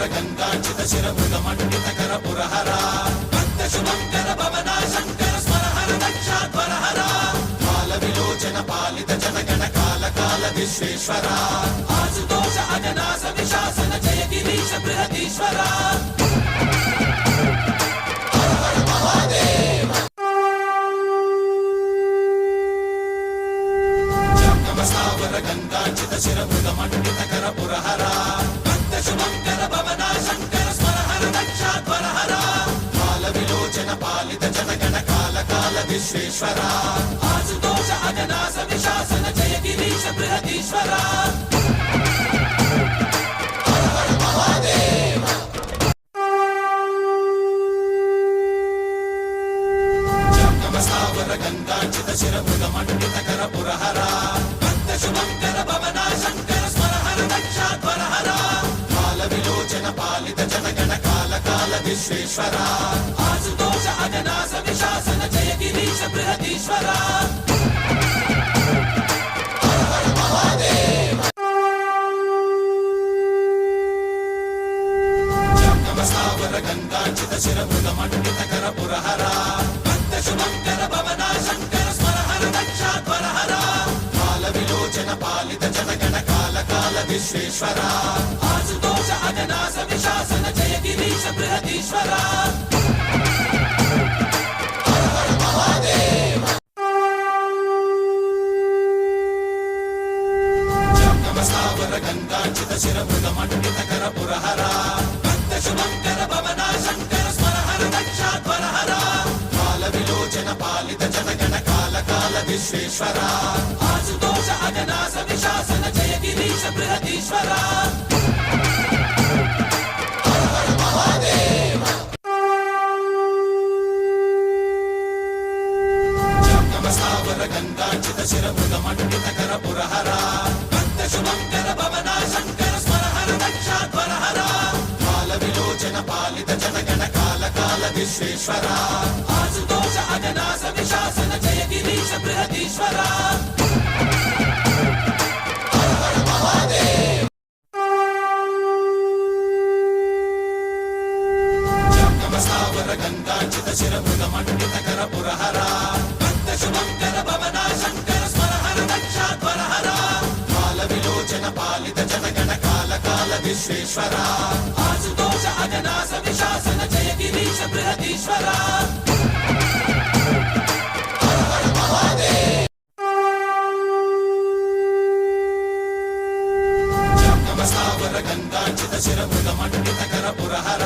కమలావర గంగాచిత శిరమృగ మండిత కర పురహర భక్త శుభంకర భవన శంకర స్మరహర దక్షాత్వరహర కాల విలోచన పాలిత జనగణ కాల కాల విశ్వేశ్వర ఆశుతోష అజనాశ విశాసన జయ గిరీశ బృహదీశ్వర నమస్తావర గంగాచిత శిరమృగ మండిత కర పురహర భక్త శుభంకర విశ్వేశ్వర ఆశుతోష అజనాశ విశాసన జయ గిరీశ బృహదీశ్వర. గంగాచిత శిరమృగ మండిత కర పురహర భక్త శుభంకర భవన శంకర స్మరహర దక్షాధ్వరహర కాల విలోచన పాలిత జనగణ కాల కాల విశ్వేశ్వర ఆశుతోష అజనాశ విశాసన జయ గిరీశ బృహదీశ్వర. నమస్తావర గంగాచిత శిరమృగ మండిత కర పురహర భక్త శుభంకర భవన శంకర స్మరహర కాల విలోచన పాలిత జనగణ కాల కాల విశ్వేశ్వర ఆశుతోష అజనాస విశాసన జయ గిరీశ బృహదీశ్వర. శిరమృగ మండిత కర పురహర భక్త శుభంకర భవన శంకర స్మరహర దక్షాధ్వరహర కాల విలోచన పాలిత జనగణ కాల కాల విశ్వేశ్వర ఆశుతోష అజనాస విశాసన జయ గిరీశ బృహదీశ్వర గంగాచిత మండిత కర పురహరా విశ్వేశ్వర. ఆశుతోష అజనాశ విశాసన జయ గిరీశ బృహదీశ్వర. నమస్తావర గంగాచిత శిరమృగ మండిత కర పురహరా భక్త శుభంకర భవన శంకర విశ్వేశ్వర ఆశుతోష అజనాశ విశాసన జయ గిరీశ బృహదీశ్వర నమస్తావర గంగాచిత శిరమృగ మండిత కర పురహర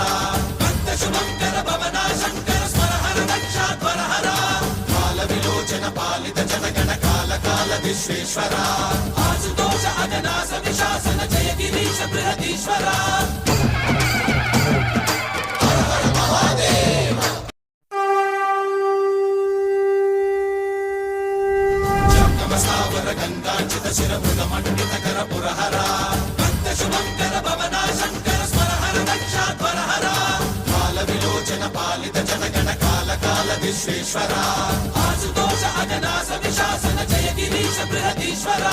భక్త శుభంకర భవన శంకర స్మరహర దక్షాధ్వరహర కాల విలోచన పాలిత జనగణ కాల కాల విశ్వేశ్వర ఆశుతోష అజనాశ విశాసన జయ గిరీశ బృహదీశ్వర నమస్తావర గంగాచిత శిరమృగ మండిత పురహర భక్త శుభంకర భవన శంకర స్మరహర దక్షాధ్వరహర కాల విలోచన పాలిత జనగణ కాల కాల విశ్వేశ్వర ఆశుతోష అజనాస విశాసన జయ గిరీశ బృహదీశ్వర.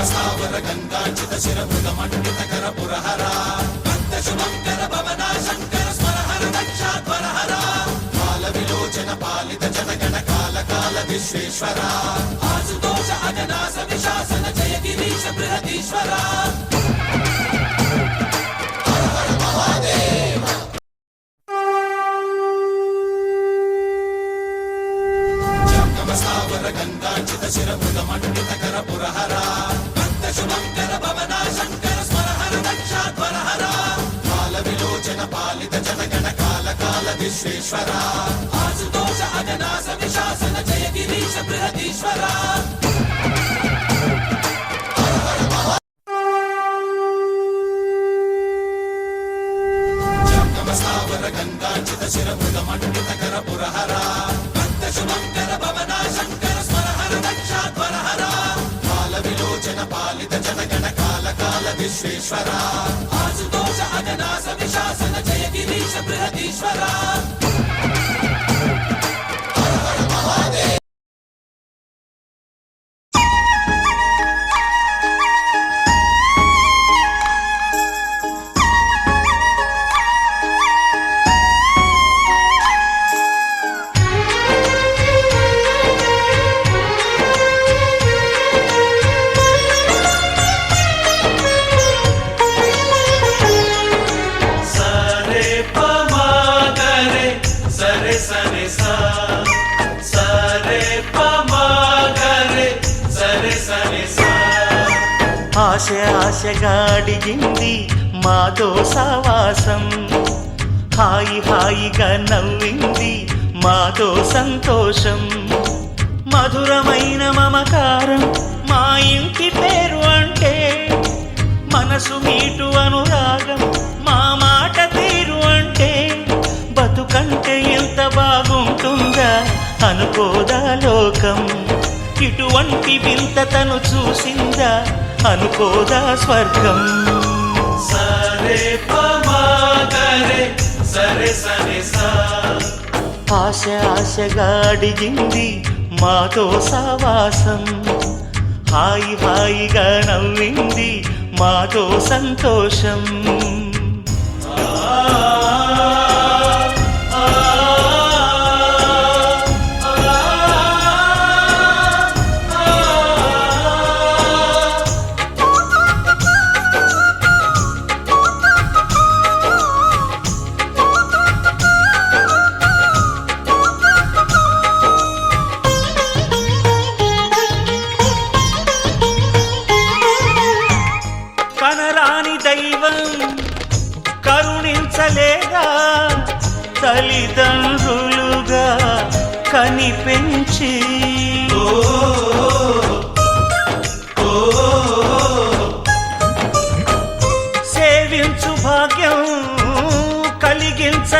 నమస్తావర గంగాచిత శిరమృగ మండిత కర పురహర భక్త శుభంకర భవన శంకర స్మరహర దక్షాధ్వరహర కాల విలోచన పాలిత జనగణ కాల కాల విశ్వేశ్వర ఆశుతోష అజనాస విశాసన జయ గిరీశ బృహదీశ్వర నమస్తావర గంగాచిత శిరమృగ మండిత కర పురహర. శుభంకర భవన శంకర స్మరహర దక్షాధ్వరహర కాల విలోచన పాలిత జనగణ కాల కాల విశ్వేశ్వర. ఆశుతోష అజనాస విశాసన జయ గిరీశ బృహదీశ్వర. విశ్వేశ్వర ఆశుతోష అజనాస విశాసన జయ గిరీశ బృహదీశ్వర. సంతోషం మధురమైన మమకారం మా ఇంటి పేరు అంటే మనసు మీటు అనురాగం మా మాట తీరు అంటే బతుకంటే ఎంత బాగుంటుందా అనుకోదా లోకం. ఇటువంటి వింత తను చూసిందా అనుకోదా స్వర్గం. సరే సరే సరే సా ఆశ ఆశగా అడిగింది మాతో సావాసం హాయి హాయిగా నవ్వింది మాతో సంతోషం.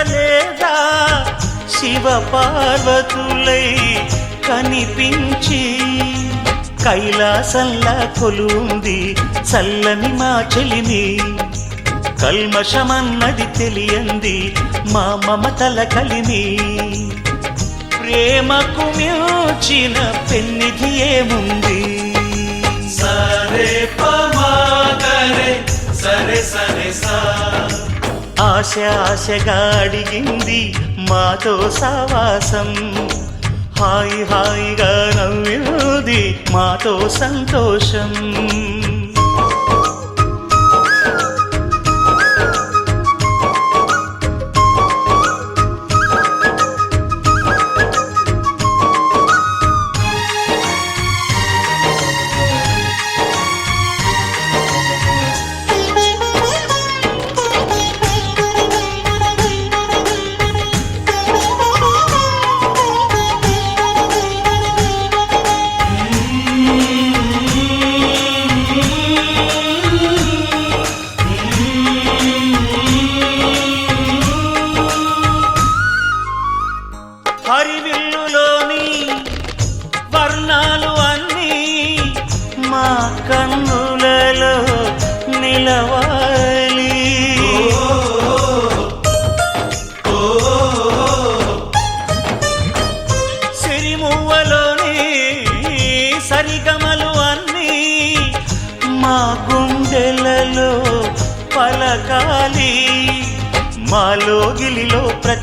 కలిగించలేదా శివ పార్వతులై కనిపించి కైలాసంలా కొలుంది చల్లని మా చెలిమి కల్మషమన్నది తెలియంది మా మమతల కలిమి ప్రేమకు మించిన పెన్నిధి ఏముంది? సరే పమాగరే సరే సరే సా ఆశ ఆశగా అడిగింది మాతో సావాసం హాయి హాయిగా నవ్వింది మాతో సంతోషం.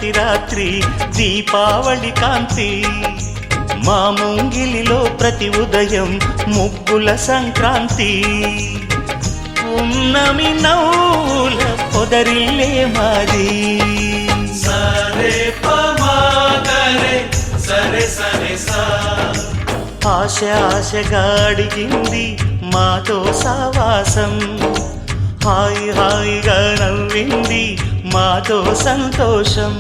ప్రతి రాత్రి దీపావళి కాంతి. మా ముంగిలిలో ప్రతి ఉదయం ముగ్గుల సంక్రాంతి. ఉన్నమి నవ్వుల పొదరిల్లే మాది. సరే పమాగరే సరి సరి సా. ఆశ ఆశగా అడిగింది మాతో సావాసం హాయి హాయిగా నవ్వింది మాతో సంతోషం.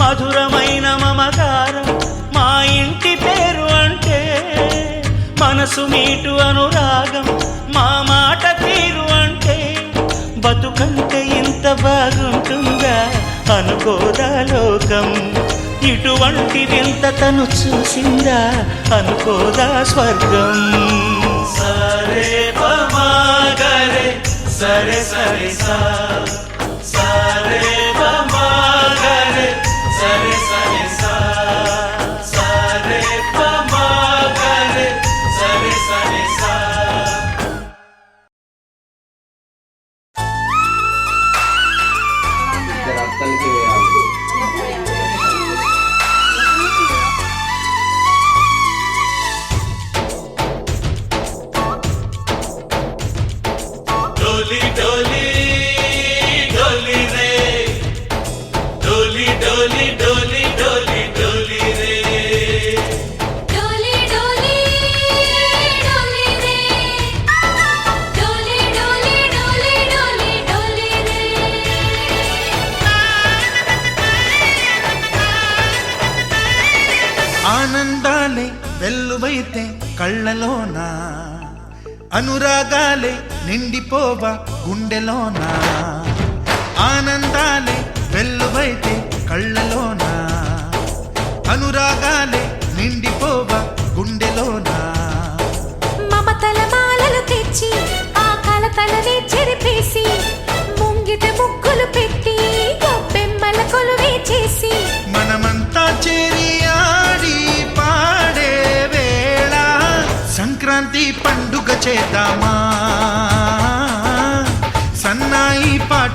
మధురమైన మమకారం మా ఇంటి పేరు అంటే మనసు మీటు అనురాగం మా మాట తీరు అంటే బతుకంటే ఇంత బాగుంటుందా అనుకోదా లోకం. ఇటువంటి వింత తను చూసిందా అనుకోదా స్వర్గం. సరే పమాగరే సరే సరే సా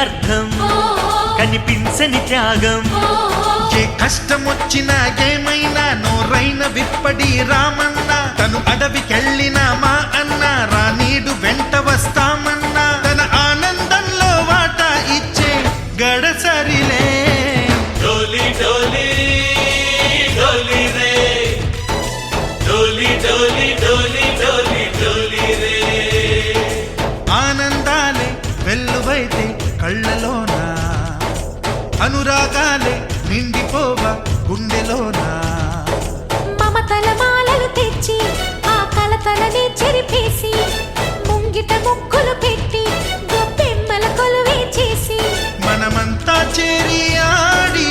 అర్థం. కనిపించని త్యాగం. ఏ కష్టం వచ్చినా ఏమైనా నోరైన విప్పడి రామన్న. తను అడవికెళ్ళిన మా అన్న రానీడు వెంట అనురాగాలే నిండిపోవ గుండెలోనా? మమతల మాలలు తెచ్చి ఆ కలతలని చెరిపేసి ముంగిట ముక్కులు పెట్టి గొప్పెమ్మల కొలువే చేసి. మనమంతా చేరి ఆడి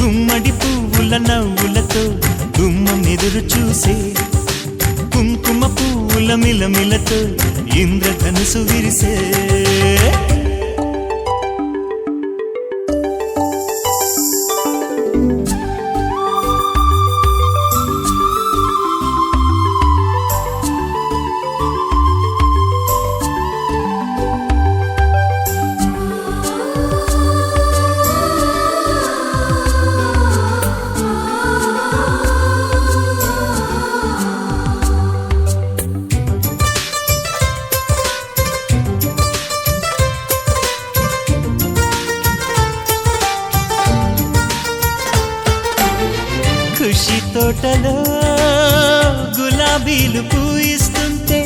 గుమ్మడి పువ్వుల నవ్వులతో గుమ్మం ఎదురు చూసే కుంకుమ పువ్వుల మిలమిలతో ఇంద్రధనుసు విరిసే. తోటలో గులాబీలు పూయిస్తుంటే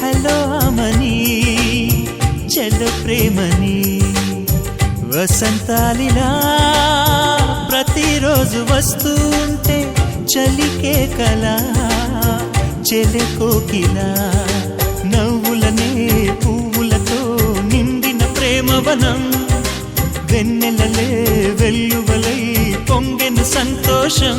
హలో అమని చెల్లు ప్రేమని వసంతాలిలా ప్రతిరోజు వస్తూ ఉంటే చలికే కల చెలె కోకిలా నవ్వులనే పువ్వులతో నిండిన ప్రేమవనం వెన్నెలలే వెల్లువలై పొంగిన సంతోషం.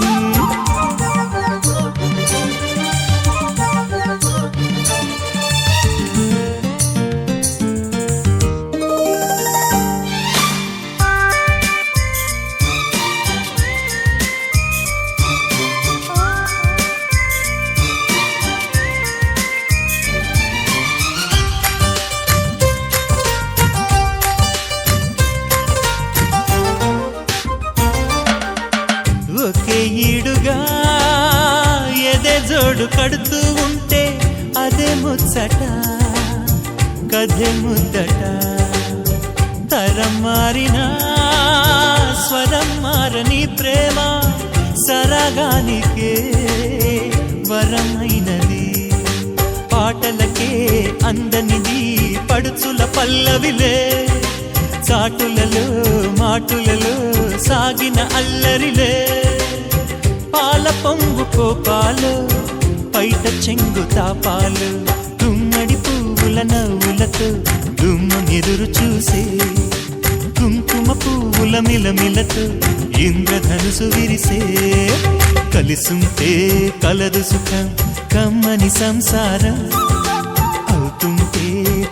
పల్లవిలే చాటులలో మాటులలో సాగిన అల్లరిలే. పాల పొంగు కోపాలు పైట చెంగు తాపాలు గుమ్మడి పువ్వుల నవ్వులతో గుమ్మం ఎదురు చూసే కుంకుమ పువ్వుల మిలమిలతో ఇంద్రధనుసు విరిసే. కలిసుంటే కలదు సుఖం కమ్మని సంసారం అవుతుంటే